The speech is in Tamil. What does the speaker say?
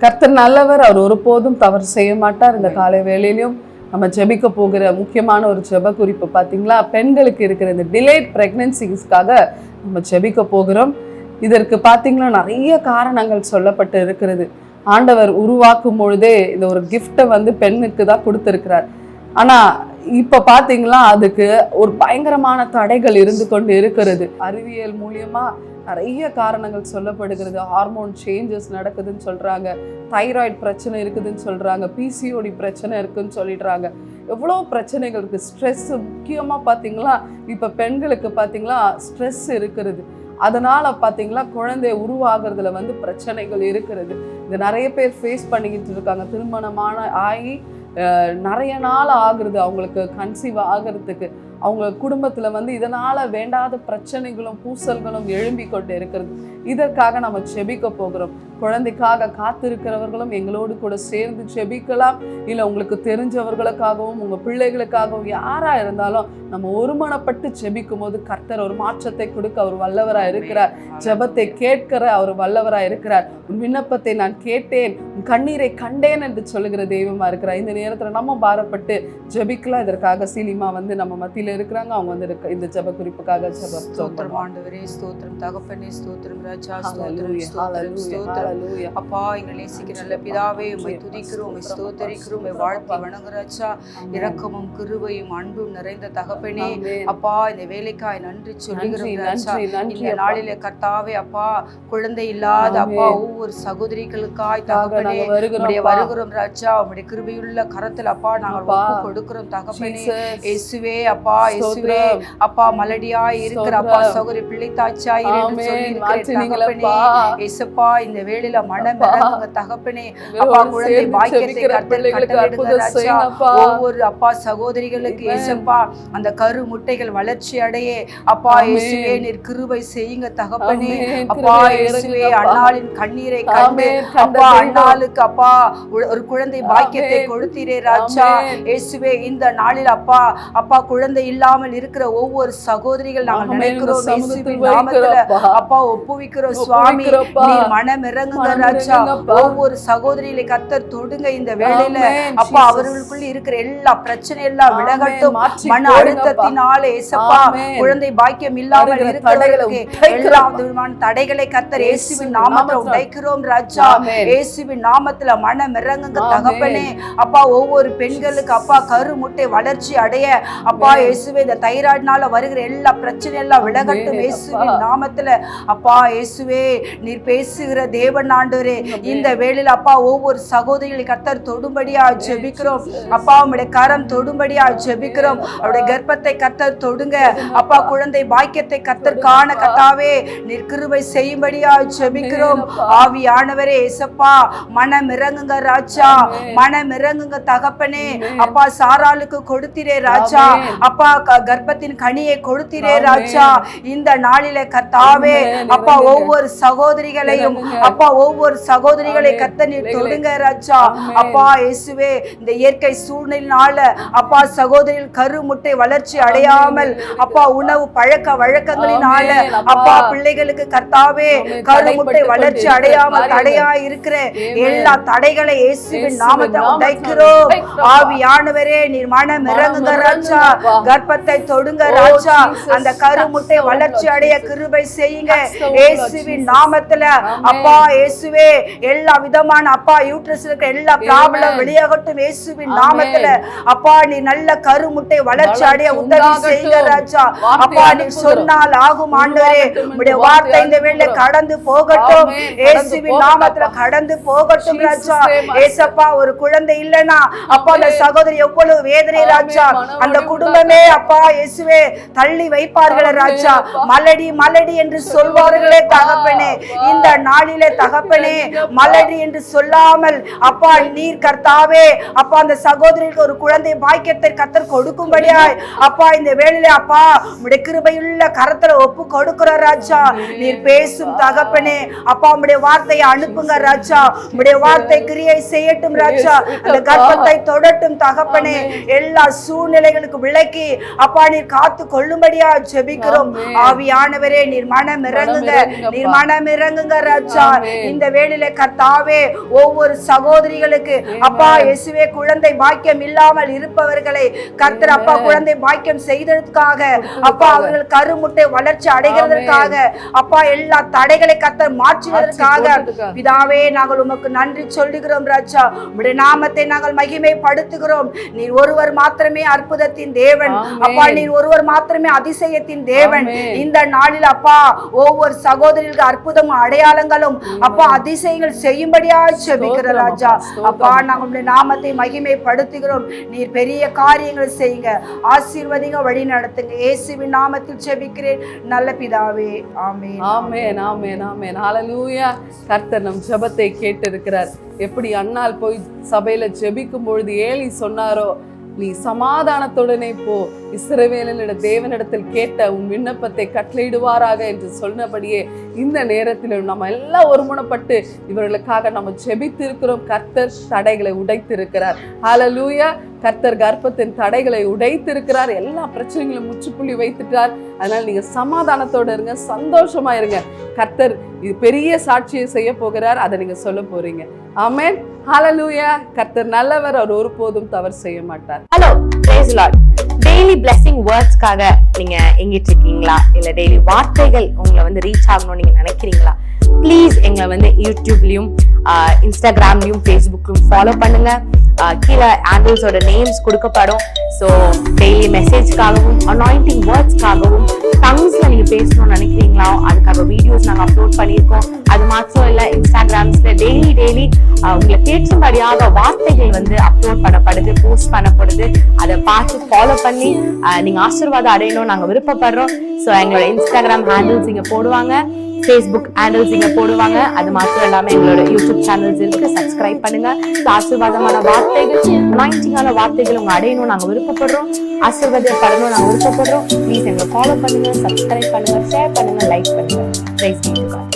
கர்த்தர் நல்லவர் அவர் ஒருபோதும் தவறு செய்ய மாட்டார். இந்த காலை வேலையிலையும் நம்ம ஜெபிக்க போகிற முக்கியமான ஒரு ஜெப குறிப்பு பார்த்தீங்களா பெண்களுக்கு இருக்கிற இந்த டிலேட் ப்ரெக்னன்சிஸ்க்காக நம்ம ஜெபிக்க போகிறோம். இதற்கு பார்த்தீங்கன்னா நிறைய காரணங்கள் சொல்லப்பட்டு இருக்கிறது. ஆண்டவர் உருவாக்கும் பொழுதே இந்த ஒரு கிஃப்ட்டை வந்து பெண்ணுக்கு தான் கொடுத்துருக்கிறார். ஆனால் இப்போ பார்த்தீங்களா அதுக்கு ஒரு பயங்கரமான தடைகள் இருந்து கொண்டு இருக்கிறது. அறிவியல் மூலியமா நிறைய காரணங்கள் சொல்லப்படுகிறது. ஹார்மோன் சேஞ்சஸ் நடக்குதுன்னு சொல்றாங்க. தைராய்டு பிரச்சனை இருக்குதுன்னு சொல்றாங்க. பிசிஓடி பிரச்சனை இருக்குன்னு சொல்லிடுறாங்க. எவ்வளோ பிரச்சனைகள் இருக்குது ஸ்ட்ரெஸ் முக்கியமாக பார்த்தீங்களா இப்போ பெண்களுக்கு பார்த்தீங்களா ஸ்ட்ரெஸ் இருக்கிறது. அதனால் பார்த்தீங்களா குழந்தை உருவாகிறதுல வந்து பிரச்சனைகள் இருக்கிறது. இது நிறைய பேர் ஃபேஸ் பண்ணிக்கிட்டு இருக்காங்க. திருமணமான ஆகி நிறைய நாள் ஆகுறது அவங்களுக்கு கன்சீவ் ஆகிறதுக்கு. அவங்க குடும்பத்தில் வந்து இதனால் வேண்டாத பிரச்சனைகளும் பூசல்களும் எழும்பி கொண்டு இருக்கிறது. இதற்காக நம்ம செபிக்க போகிறோம். குழந்தைக்காக காத்திருக்கிறவர்களும் எங்களோடு கூட சேர்ந்து செபிக்கலாம். இல்லை உங்களுக்கு தெரிஞ்சவர்களுக்காகவும் உங்கள் பிள்ளைகளுக்காகவும் யாராக இருந்தாலும் நம்ம ஒருமனப்பட்டு செபிக்கும் போது கர்த்தர் ஒரு மாற்றத்தை கொடுக்க அவர் வல்லவராக இருக்கிறார். ஜெபத்தை கேட்கிற அவர் வல்லவராக இருக்கிறார். உன் விண்ணப்பத்தை நான் கேட்டேன் உன் கண்ணீரை கண்டேன் என்று சொல்லுகிற தெய்வமாக இருக்கிறார். இந்த நேரத்தில் நம்ம பாரப்பட்டு ஜெபிக்கலாம். இதற்காக சீலிமா வந்து நம்ம மத்தியில் இருக்கிறாங்க அவங்க வந்து இருக்க- இந்த ஜெப குறிப்புக்காக ஜெபம் ஸ்தோத்திரம் ஆண்டவரே ஸ்தோத்திரம் தகப்பனே ஸ்தோத்திரம் ராஜா ஸ்தோத்திரம். அப்பா எங்களை நேசிக்கிற நல்ல பிதாவே உம்மை துதிக்கிறோம் உம்மை ஸ்தோத்தரிக்கிறோம் உம்மை வாழ்த்தி வணங்குறாச்சா இரக்கமும் கிருபையும் அன்பும் நிறைந்த தகப்பனே. அப்பா இந்த வேலைக்காய் நன்றி சொல்லுகிறோம் இந்த. நாளிலே கர்த்தாவே அப்பா குழந்தை இல்லாத அப்பா. ஒவ்வொரு சகோதரிகளுக்காய் தாக தகப்பனே நாங்க வருகிறோம் ராஜா. உம்முடைய கிருபையுள்ள கரத்தில் அப்பா நாங்கள் கொடுக்கிறோம் தகப்பனே. இயேசுவே அப்பா இயேசுவே. அப்பா மலடியாய் இருக்கிற அப்பா. சகோதரி மாற்றினீங்களப்பா. தகப்பனே இயேசப்பா இந்த வேளையில மனம் தகப்பனே அப்பா குழந்தை பாக்கியத்தை செய்யுங்கப்பா. ஒவ்வொரு அப்பா சகோதரிகளுக்கு. இயேசப்பா அந்த கரு முட்டைகள் வளர்ச்சி அடைய அப்பா. இயேசுவே நீர் கிருபை செய்யுங்க தகப்பனே. அப்பா இயேசுவே. அண்ணாளின் கண்ணீரை கண்டு அப்பா. அண்ணாளுக்கு அப்பா ஒரு- குழந்தை பாக்கியத்தை. கொடுத்தீரே ராஜா. இயேசுவே இந்த நாளில் அப்பா அப்பா குழந்தை இல்லாமல் இருக்கிற ஒவ்வொரு சகோதரிகள் நாங்கள். நினைக்கிறோம். அப்பா ஒப்புவிக்கிறோம் சுவாமி மனம் இறங்குங்க ராஜா. ஒவ்வொரு சகோதரிகளை கத்தர் தொடுங்க இந்த ஆமென், அப்பா. அவர்களுக்குள்ள இருக்கிற எல்லா பிரச்சனை எல்லாம். விலகட்டும் மன. அழுத்தத்தினால ஏசப்பா. குழந்தை பாக்கியம் இல்லாமல் இருக்கிறவர்களுக்கு. எல்லா விதமான தடைகளை கத்தர் இயேசுவின் நாமத்துல. உடைக்கிறோம் ராஜா. இயேசுவின் நாமத்துல மனம் இறங்குங்க. தகப்பனே அப்பா ஒவ்வொரு பெண்களுக்கு அப்பா கரு முட்டை வளர்ச்சி அடைய அப்பா. இயேசுவே இந்த தைராய்டுனால வருகிற எல்லா பிரச்சனை எல்லாம் விலகட்டும் இயேசுவின் அப்பா. நாமத்துல. அப்பா இயேசுவே நீர் பேசுகிற தேவன் ஆண்டவரே. இந்த வேளையில அப்பா ஒவ்வொரு சகோதரிகளை கர்த்தர் தொடும்படியா ஜெபிக்கிறோம். அப்பா உம்முடைய கரம் தொடும்படியா ஜெபிக்கிறோம். அவருடைய கர்ப்பத்தை கர்த்தர் தொடுங்க. அப்பா குழந்தை பாக்கியத்தை கர்த்தர் காண கத்தாவே நீர் கிருபை செய்யும்படியா ஜெபிக்கிறோம். ஆவியானவரே ஏசப்பா மனம் இறங்குங்க ராஜா. மனம் இறங்குங்க தகப்பனே. அப்பா சாராளுக்கு கொடுத்திரே ராஜா. ஆமென். அப்பா கர்ப்பத்தின் கனியை கொடுத்திரே. ராஜா இந்த நாளிலே கத்தாவே. அப்பா. ஒவ்வொரு சகோதரிகளையும். அப்பா ஒவ்வொரு சகோதரிகளை. கத்த நீர். தொடுங்க ராஜா. அப்பா இயேசுவே இந்த இயற்கை சூழ்நிலையினால அப்பா சகோதரிகள் கரு முட்டை வளர்ச்சி அடையாமல் அப்பா உணவு பழக்க வழக்கங்களினால. அப்பா. பிள்ளைகளுக்கு கர்த்தாவே ஆமென். கரு முட்டை வளர்ச்சி அடையாமல். தடையா இருக்கிற. எல்லா தடைகளை இயேசுவின் நாமத்தை உடைக்கிறோம். ஆவியானவரே நீர் மனம் இறங்குங்க ராஜா. கர்ப்பத்தை தொடுங்க ஓ, ராஜா. அந்த கரு முட்டை Touch the வளர்ச்சி அடைய. கிருபை செய்யுங்க இயேசுவின். நாமத்துல. அப்பா இயேசுவே எல்லா விதமான அப்பா யூட்ரஸ் இருக்க எல்லா ப்ராப்ளம். வெளியாகட்டும் இயேசுவின். நாமத்துல அப்பா நீ நல்ல கருமுட்டை வளர்ச்சி அடைய உதவி. செய்யுங்க ராஜா அப்பா நீ. சொன்னால் ஆகும் ஆண்டவரே என்று வார்த்தை இந்த அனுப்புகிறோம். கடந்து போகட்டும் இயேசுவின் நாமத்துல. கடந்து போகட்டும் ராஜா ஏசப்பா ஒரு குழந்தை இல்லனா அப்பா அந்த. சகோதரி எவ்வளவு வேதனை. ராஜா அந்த வலி குடும்பமே அப்பா இயேசுவே தள்ளி வைப்பார்கள் ராஜா. மலடி மலடி என்று சொல்வார்களே. தகப்பனே. இந்த நாளிலே தகப்பனே. மலடி என்று சொல்லாமல் அப்பா நீர் கர்த்தாவே. அப்பா அந்த சகோதரிக்கு ஒரு குழந்தை பாக்கியத்தை கத்தர் கொடுக்கும்படியாய். அப்பா இந்த வேளையிலே அப்பா உடைய கிருபையுள்ள கரத்துல ஒப்பு கொடுக்கிற ராஜா. நீர் பேசும் தகப்பனே. அப்பா உம்முடைய வார்த்தையை அனுப்புங்க ராஜா. உம்முடைய வார்த்தை கிரியை செய்யட்டும் ராஜா. அந்த கர்ப்பத்தை தொடட்டும் தகப்பனே. எல்லா சூழ்நிலைகளுக்கு விலக்கி அப்பா நீர் காத்து கொள்ளும்படியா ஜெபிக்கிறோம். ஆவியானவரே நீர் மனம் இறங்குங்க. நீர் மனம் இறங்குங்க ராஜா. இந்த வேளையில கர்த்தாவே ஒவ்வொரு சகோதரிகளுக்கு அப்பா இயேசுவே குழந்தை பாக்கியம் இல்லாமல் இருப்பவர்களை கர்த்தர் அப்பா குழந்தை பாக்கியம் செய்ததற்காக அப்பா அவர்கள் கருமுட்டை வளர்ச்சி அடைகிறதற்காக அப்பா எல்லா தடைகளை கர்த்தர் மாற்றுவதற்காக. பிதாவே நாங்கள் உமக்கு நன்றி சொல்லுகிறோம் ராஜா உம்முடைய நாமத்தை நாங்கள் மகிமைப்படுத்துகிறோம் நீர் ஒருவர் மாத்திரமே அற்புதத்தின் தேவன். அப்பா நீர் ஒருவர் மாத்திரமே அதிசயத்தின் தேவன். இந்த நாளில் அப்பா ஒவ்வொரு சகோதரிகளுக்கு அற்புதமும் அடையாளங்களும் அப்பா அதிசயங்கள் செய்யும்படியா செபிக்கிற ராஜா. அப்பா, ஸ்தோத்திரம். அப்பா நாங்கள் உம்முடைய நாமத்தை மகிமைப்படுத்துகிறோம். நீர் பெரிய காரியங்கள் செய்யுங்க. ஆசீர்வதிங்க வழி நடத்துங்க. இயேசுவின் நாமத்தில் செபிக்கிறேன். நல்ல பிதாவே ஆமென். ஆமென் ஆமென் ஆமென். ஹalleluya கர்த்தர் நம் ஜெபத்தை கேட்டிருக்கிறார். எப்படி அண்ணால் போய் சபையில ஜெபிக்கும் பொழுது ஏலி சொன்னாரோ நீ சமாதானத்துடனே போ. இஸ்ரவேலினிட தேவனிடத்தில் கேட்ட உன் விண்ணப்பத்தை கட்டளையிடுவாராக என்று சொன்னபடியே இந்த நேரத்திலும் நம்ம எல்லாம் ஒருமுனப்பட்டு இவர்களுக்காக நம்ம ஜெபித்திருக்கிறோம். கர்த்தர் தடைகளை உடைத்திருக்கிறார். ஹலலூயா கர்த்தர் கர்ப்பத்தின் தடைகளை உடைத்திருக்கிறார். எல்லா பிரச்சனைகளும் முற்றுப்புள்ளி வைத்துட்டார் அதனால நீங்க சமாதானத்தோட இருங்க சந்தோஷமா இருங்க. கர்த்தர் இது பெரிய சாட்சியை செய்ய போகிறார். அதை நீங்க சொல்ல போறீங்க. ஆமேன் ஹலலூயா கர்த்தர் நல்லவர் அவர் ஒருபோதும் தவறு செய்ய மாட்டார். Hello praise Lord daily blessing வேர்ட்ஸ்க்காக நீங்க எங்கிட்டு இருக்கீங்களா? இல்லை டெய்லி வார்த்தைகள் உங்களை வந்து ரீச் ஆகணும்னு நீங்க நினைக்கிறீங்களா? ப்ளீஸ் எங்களை வந்து யூடியூப்லயும் இன்ஸ்டாகிராம்லயும் ஃபேஸ்புக்லையும் ஃபாலோ பண்ணுங்க. கீழே ஆண்டில்ஸோட நேம்ஸ் கொடுக்கப்படும். ஸோ டெய்லி மெசேஜ்க்காகவும் அனாயிண்டிங் வேர்ட்ஸ்க்காகவும் டங்ஸ்ல நீங்க பேசணும்னு நினைக்கிறீங்களா அதுக்காக வீடியோஸ் நாங்க அப்லோட் பண்ணியிருக்கோம். அது மாத்திரம் இல்ல இன்ஸ்டாகிராம்ஸ்ல டெய்லி டெய்லி உங்களை கேட்கும்படியாக வார்த்தைகள் வந்து அப்லோட் பண்ணப்படுது போஸ்ட் பண்ணப்படுது. அதை பார்த்து ஃபாலோ பண்ணி நீங்க ஆசீர்வாதம் அடையணும் நாங்க விருப்பப்படுறோம். ஸோ எங்களோட இன்ஸ்டாகிராம் ஹேண்டில்ஸ் இங்க போடுவாங்க ஃபேஸ்புக் ஹேண்டில்ஸ் இங்க போடுவாங்க. அது மாத்திரம் இல்லாம எங்களோட யூடியூப் சேனல்ஸ் இருக்கு சப்ஸ்கிரைப் பண்ணுங்க. ஆசீர்வாதமான வார்த்தைகள் அனாயிண்டிங்கான வார்த்தைகள் உங்க அடையணும் நாங்க விருப்பப்படுறோம். ஆசீர்வாதப்படணும் நாங்க விருப்பப்படுறோம். ப்ளீஸ் எங்களை ஃபாலோ பண்ணுங்க. சப்ஸ்கிரைப் பண்ணுங்க ஷேர் பண்ணுங்க லைக் பண்ணுங்க Praise.